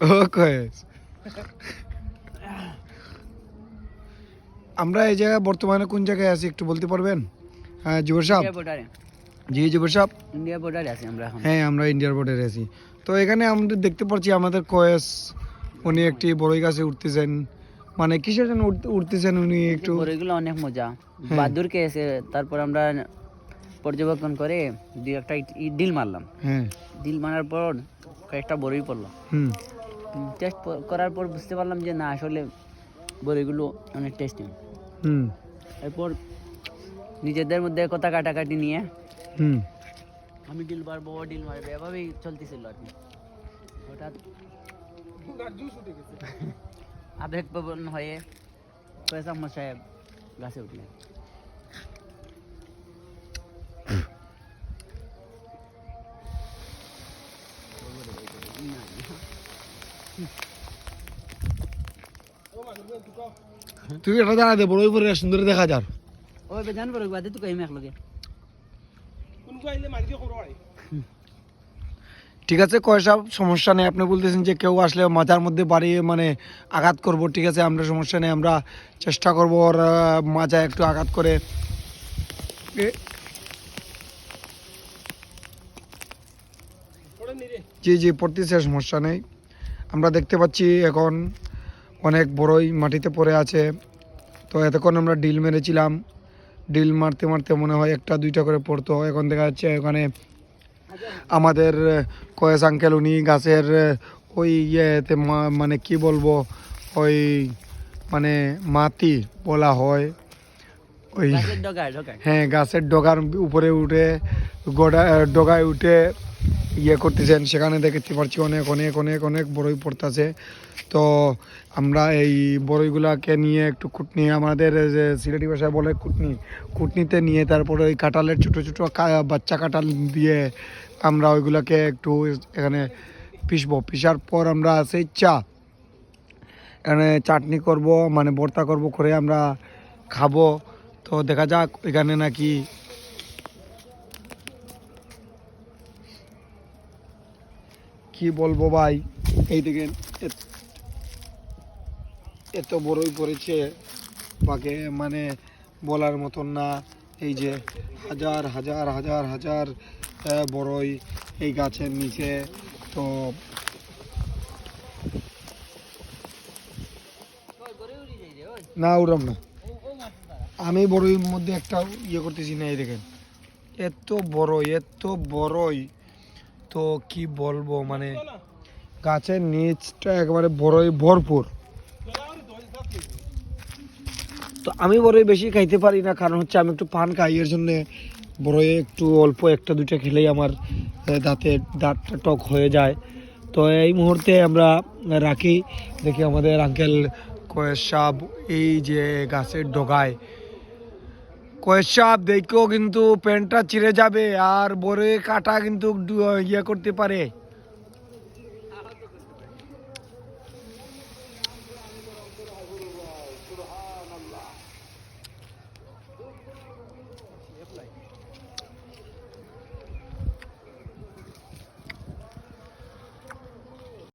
ও কয়েস আমরা এই জায়গায় বর্তমানে কোন জায়গায় আছি একটু বলতে পারবেন? হ্যাঁ সাহেব। জি সাহেব। ইন্ডিয়া বর্ডারে আছি আমরা হ্যাঁ আমরা ইন্ডিয়ার বর্ডারে আছি। তো এখানে আমরা দেখতে পাচ্ছি আমাদের কয়েস উনি একটি বড়ই গাছে উঠতেছেন। মানে কিসের জন্য উঠতেছেন উনি একটু? বড়ইগুলো অনেক মজা। হ্যাঁ। বাদুরকে এসে তারপর আমরা পর্যবেক্ষণ করে দুই একটা ডিল মারলাম। হ্যাঁ। ডিল মারার পর কয়েকটা বড়ই পড়ল। হুম। টেস্ট করার পর বুঝতে পারলাম যে না আসলে বড়িগুলো অনেক টেস্টি হুম। এরপর নিজেদের মধ্যে কথা কাটাকাটি নিয়ে হুম। আমি ডিল মারবো ও ডিল মারবে এভাবেই চলতেছিল আর কি। হঠাৎ আবেগ প্রবণ হয়ে আহমদ সাহেব গাছে উঠলেন। তুই এটা দাঁড়া দে বড়ই পরে সুন্দর দেখা যার ওই বেজান বড় বাদে তুই কই মেখ লগে। ঠিক আছে কয়সা সমস্যা নেই আপনি বলতেছেন যে কেউ আসলে মাথার মধ্যে বাড়িয়ে মানে আঘাত করব ঠিক আছে আমরা সমস্যা নেই আমরা চেষ্টা করব ওর মাথায় একটু আঘাত করে। জি জি পড়তেছে সমস্যা নেই। আমরা দেখতে পাচ্ছি এখন অনেক বড়ই মাটিতে পড়ে আছে। তো এতক্ষণ আমরা ডিল মেরেছিলাম। ডিল মারতে মারতে মনে হয় একটা দুইটা করে পড়তো। এখন দেখা যাচ্ছে ওখানে আমাদের কয়েস আঙ্কেল উনি গাছের ওই ইয়েতে মা- মানে কি বলব ওই মানে মাটি বলা হয়। ওই হ্যাঁ গাছের ডগার উপরে উঠে গোড়া ডগায় উঠে ইয়ে করতেছেন, সেখানে দেখতে পাচ্ছি অনেক অনেক অনেক অনেক বড়ই পড়তেছে। তো আমরা এই বড়ইগুলাকে নিয়ে একটু কুটনি আমাদের যে সিলেটি ভাষায় বলে কুটনি কুটনিতে নিয়ে তারপরে ওই কাঁঠালের ছোটো ছোটো বাচ্চা কাঁঠাল দিয়ে আমরা ওইগুলাকে একটু এখানে পিসবো পিসার পর আমরা সেই চা, এখানে চাটনি করব মানে ভর্তা করব, করে আমরা খাব। তো দেখা যাক এখানে নাকি কি বলব ভাই? এই দেখেন, এত- বড়ই পড়েছে বাকে মানে বলার মতন না। এই যে হাজার হাজার হাজার হাজার বড়ই এই গাছের নিচে। তো না, উড়াম না। আমি বড়ই মধ্যে একটা ইয়ে করতেছি না, এই দেখেন। এত বড় এত বড়ই। তো কি বলব মানে গাছের নিচটা একেবারে বড়ই ভরপুর। তো আমি বড়ই বেশি খাইতে পারি না, কারণ হচ্ছে আমি একটু পান খাই, এর জন্য বড়ই একটু অল্প একটা, দুইটা খেলেই আমার দাঁতে, দাঁতটা টক হয়ে যায়। তো এই মুহূর্তে আমরা রাখি, দেখি আমাদের আঙ্কেল কয়েস সাপ এই যে গাছের ডগায় কয়েস সাপ দেখেও কিন্তু প্যান্টটা চিড়ে যাবে আর বরে কাটা কিন্তু ইয়ে করতে পারে।